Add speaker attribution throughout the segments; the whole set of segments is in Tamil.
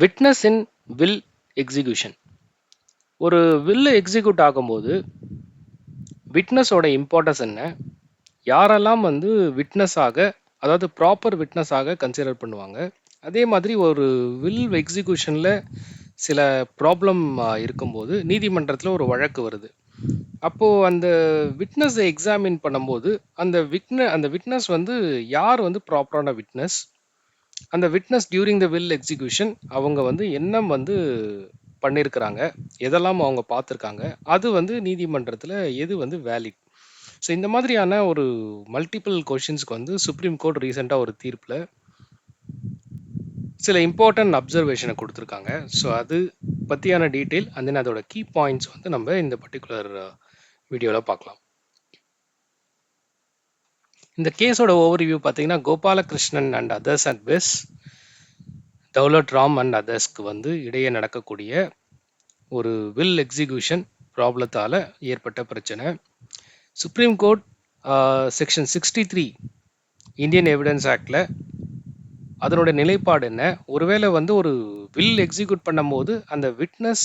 Speaker 1: விட்னஸ் இன் வில் எக்ஸிகியூஷன் ஒரு வில் எக்ஸிக்யூட் ஆகும்போது விட்னஸோட இம்பார்ட்டன்ஸ் என்ன? யாரெல்லாம் வந்து விட்னஸாக அதாவது ப்ராப்பர் விட்னஸாக கன்சிடர் பண்ணுவாங்க அதே மாதிரி ஒரு வில் எக்ஸிக்யூஷனில் சில ப்ராப்ளம் இருக்கும்போது நீதிமன்றத்தில் ஒரு வழக்கு வருது. அப்போது அந்த விட்னஸை எக்ஸாமின் பண்ணும்போது அந்த விட்ன அந்த விட்னஸ் வந்து யார் வந்து ப்ராப்பரான விட்னஸ் அந்த witness during the will execution அவங்க வந்து என்ன வந்து பண்ணியிருக்கிறாங்க எதெல்லாம் அவங்க பார்த்துருக்காங்க. அது வந்து நீதிமன்றத்தில் எது வந்து வேலிட் ஸோ இந்த மாதிரியான ஒரு மல்டிபிள் கொஷின்ஸ்க்கு வந்து சுப்ரீம் கோர்ட் ரீசெண்டாக ஒரு தீர்ப்பில் சில இம்பார்ட்டன்ட் அப்சர்வேஷனை கொடுத்துருக்காங்க. ஸோ அது பற்றியான டீட்டெயில் அண்ட் தென் அதோட கீ பாயிண்ட்ஸ் வந்து நம்ம இந்த பர்டிகுலர் uh, வீடியோவில் பார்க்கலாம். இந்த கேஸோட ஓவர்வியூ பார்த்தீங்கன்னா கோபாலகிருஷ்ணன் அண்ட் அதர்ஸ் அண்ட் பெஸ் டவுலட் ராம் அண்ட் அதர்ஸ்க்கு வந்து இடையே நடக்கக்கூடிய ஒரு வில் எக்ஸிகியூஷன் ப்ராப்ளத்தால் ஏற்பட்ட பிரச்சனை. Supreme court section sixty three Indian evidence ஆக்டில் அதனோட நிலைப்பாடு என்ன? ஒருவேளை வந்து ஒரு வில் எக்ஸிக்யூட் பண்ணும்போது அந்த விட்னஸ்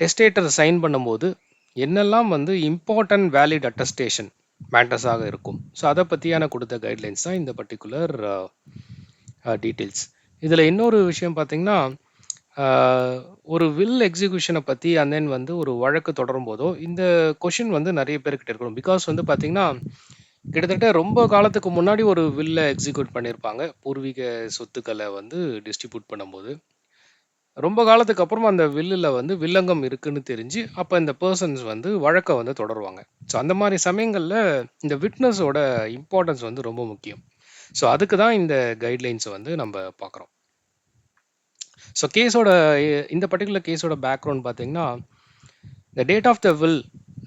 Speaker 1: டெஸ்டேட்டர் சைன் பண்ணும்போது என்னெல்லாம் வந்து இம்பார்ட்டன்ட் வேலிட் அட்டஸ்டேஷன் மேட்டர்ஸாக இருக்கும். ஸோ அதை பற்றியான கொடுத்த கைட்லைன்ஸ் தான் இந்த பர்டிகுலர் டீட்டெயில்ஸ் இதில் இன்னொரு விஷயம் பார்த்தீங்கன்னா uh, ஒரு வில் எக்ஸிக்யூஷனை பற்றி அண்ட் தென் வந்து ஒரு வழக்கு தொடரும் போதோ இந்த கொஷின் வந்து நிறைய பேர்கிட்ட இருக்கணும். பிகாஸ் வந்து பார்த்தீங்கன்னா கிட்டத்தட்ட ரொம்ப காலத்துக்கு முன்னாடி ஒரு வில்லை எக்ஸிக்யூட் பண்ணியிருப்பாங்க பூர்வீக சொத்துக்களை வந்து டிஸ்ட்ரிபியூட் பண்ணும்போது. ரொம்ப காலத்துக்கு அப்புறமா அந்த வில்லில் வந்து வில்லங்கம் இருக்குன்னு தெரிஞ்சு அப்போ இந்த பர்சன்ஸ் வந்து வழக்கை வந்து தொடருவாங்க. ஸோ அந்த மாதிரி சமயங்களில் இந்த விட்னஸோட இம்பார்ட்டன்ஸ் வந்து ரொம்ப முக்கியம். ஸோ அதுக்கு தான் இந்த கைட்லைன்ஸை வந்து நம்ம பார்க்குறோம். ஸோ கேஸோட இந்த பர்டிகுலர் கேஸோட பேக்ரவுண்ட் பார்த்தீங்கன்னா the date of the will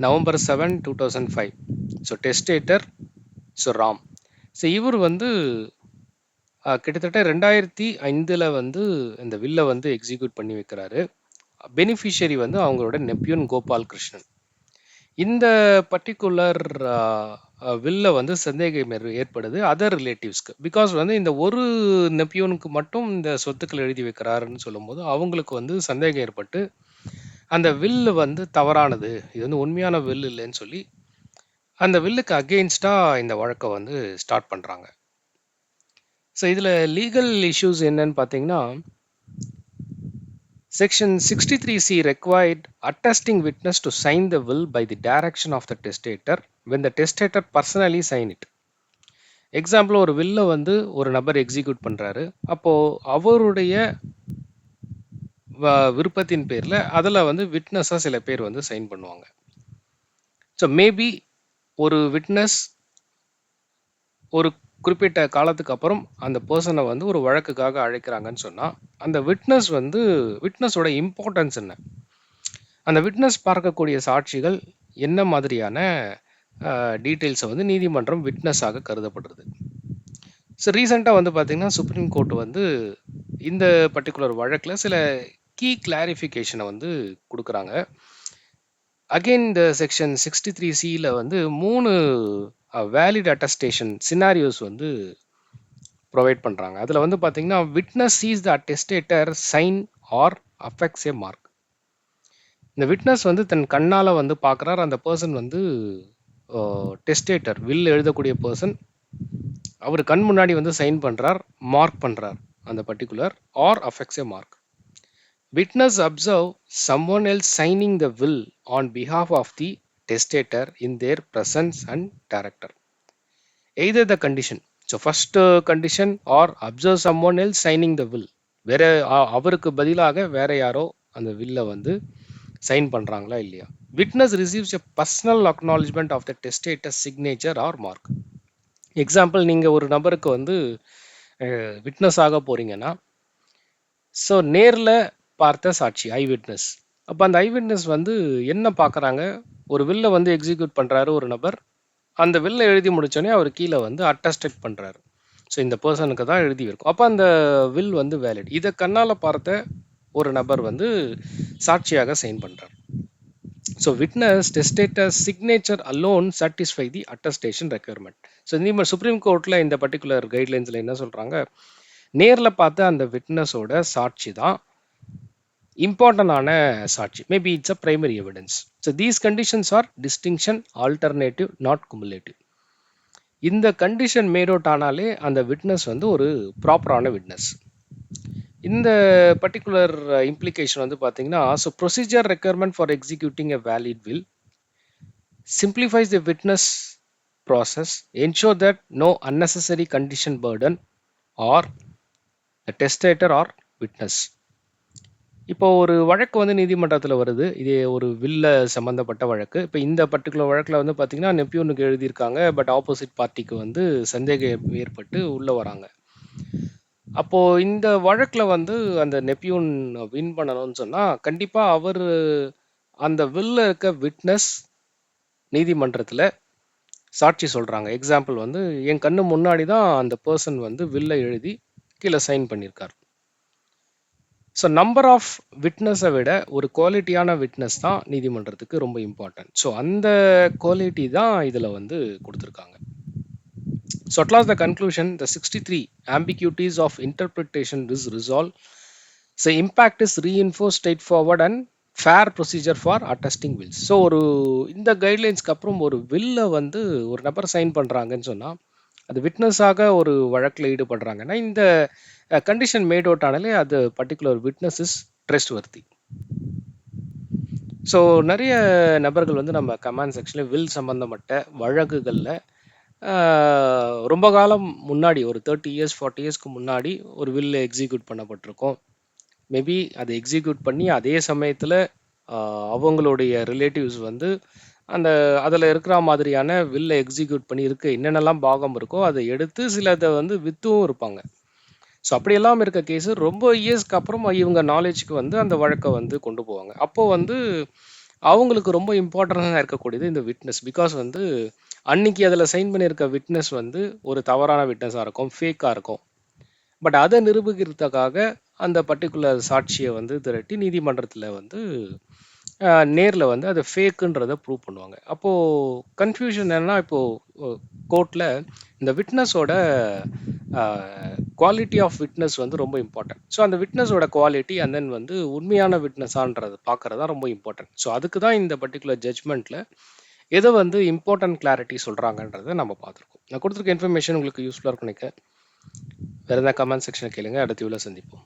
Speaker 1: November seven two thousand five so testator so Ram so இவர் வந்து கிட்டத்தட்ட ரெண்டாயிரத்தி ஐந்தில் வந்து இந்த வில்லை வந்து எக்ஸிக்யூட் பண்ணி வைக்கிறாரு. பெனிஃபிஷரி வந்து அவங்களோட நெப்யூன் கோபால் கிருஷ்ணன் இந்த பர்டிகுலர் வில்ல வந்து சந்தேகம் ஏற்படுது அதர் ரிலேட்டிவ்ஸ்க்கு பிகாஸ் வந்து இந்த ஒரு நெப்பியூனுக்கு மட்டும் இந்த சொத்துக்கள் எழுதி வைக்கிறாருன்னு சொல்லும்போது அவங்களுக்கு வந்து சந்தேகம் ஏற்பட்டு அந்த வில்லு வந்து தவறானது இது வந்து உண்மையான வில் இல்லைன்னு சொல்லி அந்த வில்லுக்கு அகெயின்ஸ்டாக இந்த வழக்கை வந்து ஸ்டார்ட் பண்ணுறாங்க ஸோ இதில் லீகல் இஷ்யூஸ் என்னன்னு பார்த்தீங்கன்னா section sixty three C required attesting witness to sign the will by the direction of the testator when the testator personally sign it example ஒரு வில்லை வந்து ஒரு நபர் எக்ஸிக்யூட் பண்ணுறாரு அப்போது அவருடைய விருப்பத்தின் பேரில் அதில் வந்து விட்னஸாக சில பேர் வந்து சைன் பண்ணுவாங்க. ஸோ மேபி ஒரு விட்னஸ் ஒரு குறிப்பிட்ட காலத்துக்கு அப்புறம் அந்த பர்சனை வந்து ஒரு வழக்குக்காக அழைக்கிறாங்கன்னு சொன்னால் அந்த விட்னஸ் வந்து விட்னஸோட இம்பார்ட்டன்ஸ் என்ன? அந்த விட்னஸ் பார்க்கக்கூடிய சாட்சிகள் என்ன மாதிரியான டீட்டெயில்ஸை வந்து நீதிமன்றம் விட்னஸாக கருதப்படுறது? ஸோ ரீசெண்டாக வந்து பார்த்திங்கன்னா சுப்ரீம் கோர்ட் வந்து இந்த பர்டிகுலர் வழக்கில் சில கீ கிளாரிஃபிகேஷனை வந்து கொடுக்குறாங்க. அகெயின் இந்த செக்ஷன் சிக்ஸ்டி த்ரீ சியில் வந்து மூணு வேலிட் அட்டஸ்டேஷன் சினாரியோஸ் வந்து ப்ரொவைட் பண்ணுறாங்க அதில் வந்து பார்த்தீங்கன்னா witness sees the attestator sign or affects a mark இந்த விட்னஸ் வந்து தன் கண்ணால் வந்து பார்க்குறார் அந்த பர்சன் வந்து uh, டெஸ்டேட்டர் வில் எழுதக்கூடிய பர்சன் அவர் கண் முன்னாடி வந்து சைன் பண்ணுறார் மார்க் பண்ணுறார் அந்த particular or affects a mark witness observe someone else signing the will on behalf of the testator in their presence and character. Either the condition. So first condition condition or observe someone else signing the will. வேற அவருக்கு பதிலாக வேற யாரோ அந்த வில்ல வந்து சைன் பண்றாங்களா இல்லையா witness receives a personal acknowledgement of the testator signature or mark example நீங்கள் ஒரு நபருக்கு வந்து விட்னஸ் ஆக போறீங்கன்னா ஸோ நேரில் பார்த்த சாட்சி ஐ விட்னஸ் அப்போ அந்த ஐ விட்னஸ் வந்து என்ன பார்க்குறாங்க ஒரு வில்லை வந்து எக்ஸிக்யூட் பண்ணுறாரு ஒரு நபர். அந்த வில்லை எழுதி முடித்தோடனே அவர் கீழே வந்து அட்டஸ்டட் பண்ணுறாரு ஸோ இந்த பர்சனுக்கு தான் எழுதி இருக்கும். அப்போ அந்த வில் வந்து வேலிட் இதை கண்ணால் பார்த்த ஒரு நபர் வந்து சாட்சியாக சைன் பண்ணுறார் so witness testator signature alone satisfy the attestation requirement so இந்த சுப்ரீம் கோர்ட்டில் இந்த பர்டிகுலர் கைட்லைன்ஸில் என்ன சொல்கிறாங்க நேரில் பார்த்த அந்த விட்னஸோட சாட்சி தான் இம்பார்ட்டண்டான சாட்சி. Maybe it's a primary evidence so these conditions are distinction alternative not cumulative இந்த கண்டிஷன் மேட் அவுட் ஆனாலே அந்த விட்னஸ் வந்து ஒரு ப்ராப்பரான விட்னஸ் இந்த பர்டிகுலர் இம்ப்ளிகேஷன் வந்து பார்த்தீங்கன்னா so procedure requirement for executing a valid will simplifies the witness process ensure that no unnecessary condition burden or the testator or witness. இப்போ ஒரு வழக்கு வந்து நீதிமன்றத்தில் வருது. இது ஒரு வில்ல சம்மந்தப்பட்ட வழக்கு. இப்போ இந்த பர்டிகுலர் வழக்கில் வந்து பார்த்தீங்கன்னா நெப்பியூனுக்கு எழுதியிருக்காங்க. பட் ஆப்போசிட் பார்ட்டிக்கு வந்து சந்தேகம் ஏற்பட்டு உள்ளே வராங்க. அப்போது இந்த வழக்கில் வந்து அந்த நெப்பியூன் வின் பண்ணணும்னு சொன்னால் கண்டிப்பாக அவர் அந்த வில்ல இருக்க விட்னஸ் நீதிமன்றத்தில் சாட்சி சொல்கிறாங்க எக்ஸாம்பிள் வந்து என் கண்ணு முன்னாடி தான் அந்த பர்சன் வந்து வில்லை எழுதி கீழே சைன் பண்ணியிருக்கார். ஸோ நம்பர் ஆஃப் விட்னஸை விட ஒரு குவாலிட்டியான விட்னஸ் தான் நீதிமன்றத்துக்கு ரொம்ப இம்பார்ட்டன்ட் ஸோ அந்த குவாலிட்டி தான் இதில் வந்து கொடுத்துருக்காங்க. So at last the conclusion the sixty three ambiguities of interpretation is resolve so impact is reinforce straightforward and fair procedure for attesting wills so ஒரு இந்த கைட்லைன்ஸ்க்கு அப்புறம் ஒரு வில்லை வந்து ஒரு நபர் சைன் பண்ணுறாங்கன்னு சொன்னால் அது விட்னஸாக ஒரு வழக்கில் ஈடுபடுறாங்கன்னா இந்த கண்டிஷன் மேட் அவுட் ஆனாலே அது particular witness is trustworthy so நிறைய நபர்கள் வந்து நம்ம கமெண்ட் செக்ஷனில் வில் சம்பந்தப்பட்ட வழக்குகளில் ரொம்ப காலம் முன்னாடி ஒரு தேர்ட்டி இயர்ஸ் ஃபார்ட்டி இயர்ஸ்க்கு முன்னாடி ஒரு வில் எக்ஸிக்யூட் பண்ணப்பட்டிருக்கோம். மேபி அதை எக்ஸிக்யூட் பண்ணி அதே சமயத்தில் அவங்களுடைய ரிலேட்டிவ்ஸ் வந்து அந்த அதில் இருக்கிற மாதிரியான வில்லை எக்ஸிக்யூட் பண்ணி இருக்க என்னென்னலாம் பாகம் இருக்கோ அதை எடுத்து சிலதை வந்து வித்தும் இருப்பாங்க. ஸோ அப்படியெல்லாம் இருக்க கேஸ் ரொம்ப இயர்ஸ்க்கு அப்புறம் இவங்க நாலேஜ்க்கு வந்து அந்த வழக்கை வந்து கொண்டு போவாங்க. அப்போது வந்து அவங்களுக்கு ரொம்ப இம்பார்ட்டண்ட்டாக இருக்கக்கூடியது இந்த விட்னஸ் பிகாஸ் வந்து அன்னைக்கு அதில் சைன் பண்ணியிருக்க விட்னஸ் வந்து ஒரு தவறான விட்னஸாக இருக்கும் ஃபேக்காக இருக்கும். பட் அதை நிரூபிக்கிறதுக்காக அந்த பர்டிகுலர் சாட்சியை வந்து திரட்டி நீதிமன்றத்தில் வந்து நேரில் வந்து அது ஃபேக்குன்றதை ப்ரூவ் பண்ணுவாங்க. அப்போது கன்ஃபியூஷன் என்னன்னா இப்போது கோர்ட்டில் இந்த விட்னஸோட குவாலிட்டி ஆஃப் விட்னஸ் வந்து ரொம்ப இம்பார்ட்டன்ட் ஸோ அந்த விட்னஸோட குவாலிட்டி அண்ட் தென் வந்து உண்மையான விட்னஸான்றது பார்க்குறது தான் ரொம்ப இம்பார்ட்டன்ட் ஸோ அதுக்கு தான் இந்த பர்டிகுலர் ஜட்ஜ்மெண்ட்டில் எதை வந்து இம்பார்ட்டன்ட் கிளாரிட்டி சொல்கிறாங்கன்றதை நம்ம பார்த்துருக்கோம். நான் கொடுத்துருக்க இன்ஃபர்மேஷன் உங்களுக்கு யூஸ்ஃபுல்லாக இருக்கும் நினைக்கிறேன். வேறு எதாவது கமெண்ட் செக்ஷனில் கேளுங்க. அடுத்த இவ்வளோ சந்திப்போம்.